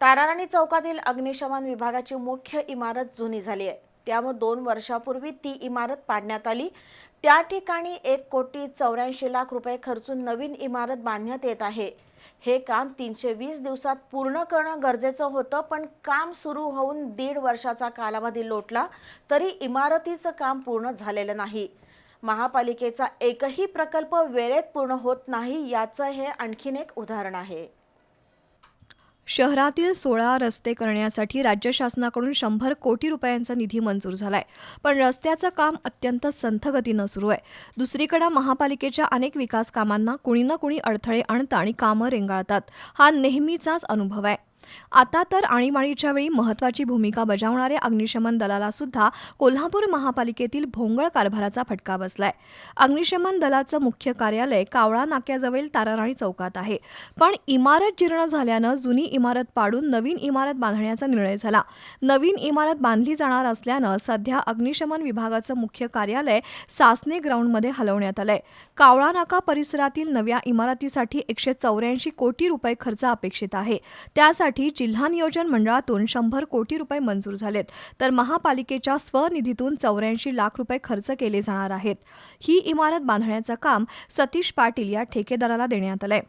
ताराराणी चौकातील अग्निशमन विभागाची मुख्य इमारत जुनी झाली आहे. त्यामुळे दोन वर्षापूर्वी ती इमारत पाडण्यात आली. त्या ठिकाणी एक कोटी चौऱ्याऐंशी लाख रुपये खर्चून नवीन इमारत बांधण्यात येत आहे. हे काम तीनशे वीस दिवसात पूर्ण करणं गरजेचं होतं पण काम सुरू होऊन दीड वर्षाचा कालावधी लोटला तरी इमारतीचं काम पूर्ण झालेलं नाही. महापालिकेचा एकही प्रकल्प वेळेत पूर्ण होत नाही याचं हे आणखीन एक उदाहरण आहे. शहरातील सोळा रस्ते करण्यासाठी राज्य शासनाकडून शंभर कोटी रुपयांचा निधी मंजूर झालाय. पण रस्त्याचं काम अत्यंत संथगतीनं सुरू आहे. दुसरीकडे महापालिकेच्या अनेक विकास कामांना कुणी ना कुणी अडथळे आणतं आणि कामं रेंगाळतात. हा नेहमीचाच अनुभव आहे. आता तर आणीबाणीच्या वेळी महत्वाची भूमिका बजावणाऱ्या अग्निशमन दलाला सुद्धा कोल्हापूर महापालिकेतील भोंगळ कारभाराचा फटका बसलाय. अग्निशमन दलाचं मुख्य कार्यालय कावळा नाक्याजवळील ताराराणी चौकात आहे. पण इमारत जीर्ण झाल्यानं जुनी इमारत पाडून नवीन इमारत बांधण्याचा निर्णय झाला. नवीन इमारत बांधली जाणार असल्यानं सध्या अग्निशमन विभागाचं मुख्य कार्यालय सासने ग्राउंडमध्ये हलवण्यात आलंय. कावळा नाका परिसरातील नव्या इमारतीसाठी एकशे चौऱ्याऐंशी कोटी रुपये खर्च अपेक्षित आहे. त्यासाठी जिल्हा नियोजन मंडळातून शंभर कोटी रुपये मंजूर झालेत. तर महापालिकेच्या स्वनिधीतून चौऱ्याऐंशी लाख रुपये खर्च केले जाणार आहेत. ही इमारत बांधण्याचं काम सतीश पाटील या ठेकेदाराला देण्यात आलंय.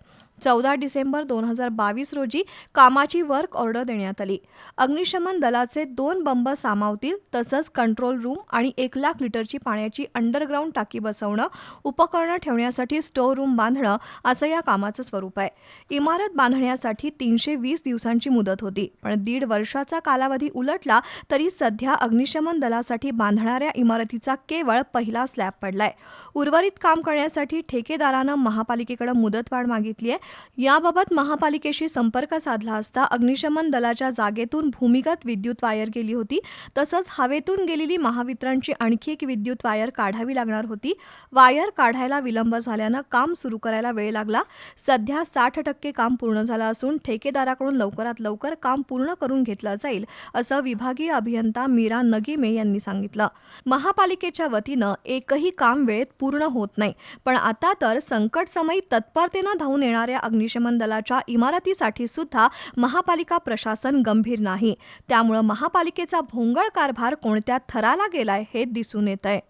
चौदा डिसेंबर दोन हजार बावीस रोजी कामाची वर्क ऑर्डर देण्यात आली. अग्निशमन दलाचे दोन बंब सामावतील तसंच कंट्रोल रूम आणि एक लाख लिटरची पाण्याची अंडरग्राऊंड टाकी बसवणं उपकरणं ठेवण्यासाठी स्टोअर रूम बांधणं असं या कामाचं स्वरूप आहे. इमारत बांधण्यासाठी तीनशे वीस दिवसांची मुदत होती पण दीड वर्षाचा कालावधी उलटला तरी सध्या अग्निशमन दलासाठी बांधणाऱ्या इमारतीचा केवळ पहिला स्लॅब पडलाय. उर्वरित काम करण्यासाठी ठेकेदारानं महापालिकेकडे मुदतवाढ मागितली आहे याबाबत महापालिकेशी संपर्क साधला असता अग्निशमन दलाच्या जागेतून भूमिगत विद्युत वायर गेली होती. तसंच हवेतून गेलेली महावितरणची आणखी एक विद्युत वायर काढावी लागणार होती. वायर काढायला विलंब झाल्यानं काम सुरू करायला वेळ लागला. सध्या साठ टक्के काम पूर्ण झालं असून ठेकेदाराकडून लवकरात लवकर काम पूर्ण करून घेतलं जाईल असं विभागीय अभियंता मीरा नगीमे यांनी सांगितलं. महापालिकेच्या वतीनं एकही काम वेळेत पूर्ण होत नाही. पण आता तर संकटसमयी तत्परतेनं धावून येणाऱ्या अग्निशमन दलाच्या इमारतीसाठी सुद्धा महापालिका प्रशासन गंभीर नाही. त्यामुळं महापालिकेचा भोंगळ कारभार कोणत्या थराला गेलाय हे दिसून येत आहे